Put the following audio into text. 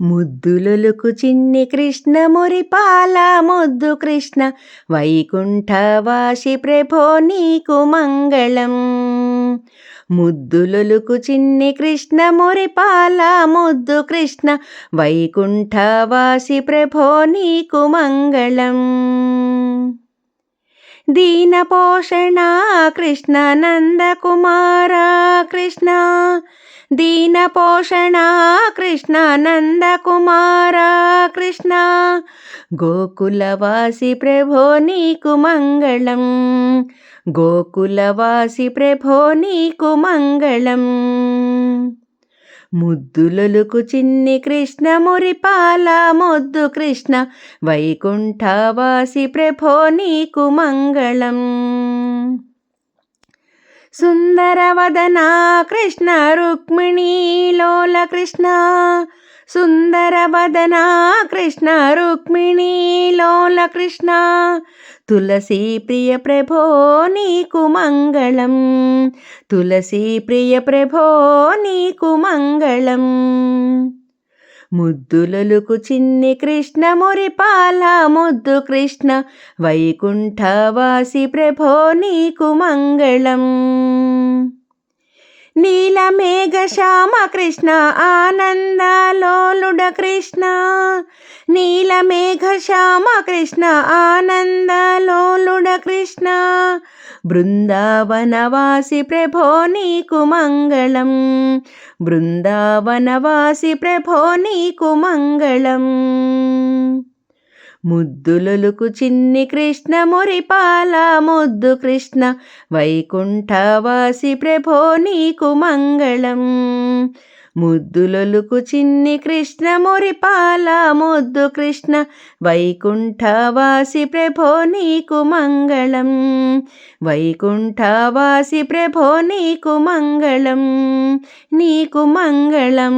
ముద్దులొలుకు చిన్ని కృష్ణ మురిపాల ముద్దు కృష్ణ వైకుంఠవాసి ప్రభో నీకు మంగళం. ముద్దులొలుకు చిన్ని కృష్ణ మురిపాల ముద్దు కృష్ణ వైకుంఠవాసి ప్రభో నీకు మంగళం. దీన పోషణ కృష్ణ నందకుమార దీన పోషణ కృష్ణ నందకుమార కృష్ణ. గోకులవాసి ప్రభో నీకు మంగళం. గోకులవాసి ప్రభో నీకు మంగళం. ముద్దులొలుకు చిన్ని కృష్ణ మురిపాల ముద్దు కృష్ణ. వైకుంఠవాసి ప్రభో నీకు మంగళం. సుందరవదన కృష్ణ రుక్మిణీలోల కృష్ణ. సుందరవదన కృష్ణ రుక్మిణీలోల కృష్ణ. తులసీ ప్రియ ప్రభో నీకు మంగళం. తులసీ ప్రియ ప్రభో నీకు మంగళం. ముద్దులొలుకు చిన్ని కృష్ణ మురిపాల ముద్దు కృష్ణ వైకుంఠవాసి ప్రభో నీకు మంగళం. నీలమేఘ శ్యామ కృష్ణ ఆనందలోలుడ కృష్ణ. నీలమేఘ శ్యామ కృష్ణ ఆనందలోలుడ కృష్ణ. బృందావనవాసి ప్రభో నీకు మంగళం. బృందావనవాసి ప్రభో నీకు మంగళం. ముద్దులొలుకు చిన్ని కృష్ణ మురిపాల. ముద్దు కృష్ణ వైకుంఠవాసి ప్రభో నీకు మంగళం. ముద్దులొలుకు చిన్ని కృష్ణ మురిపాల ముద్దు కృష్ణ వైకుంఠవాసి ప్రభో నీకు మంగళం. వైకుంఠవాసి ప్రభో నీకు మంగళం. నీకు మంగళం.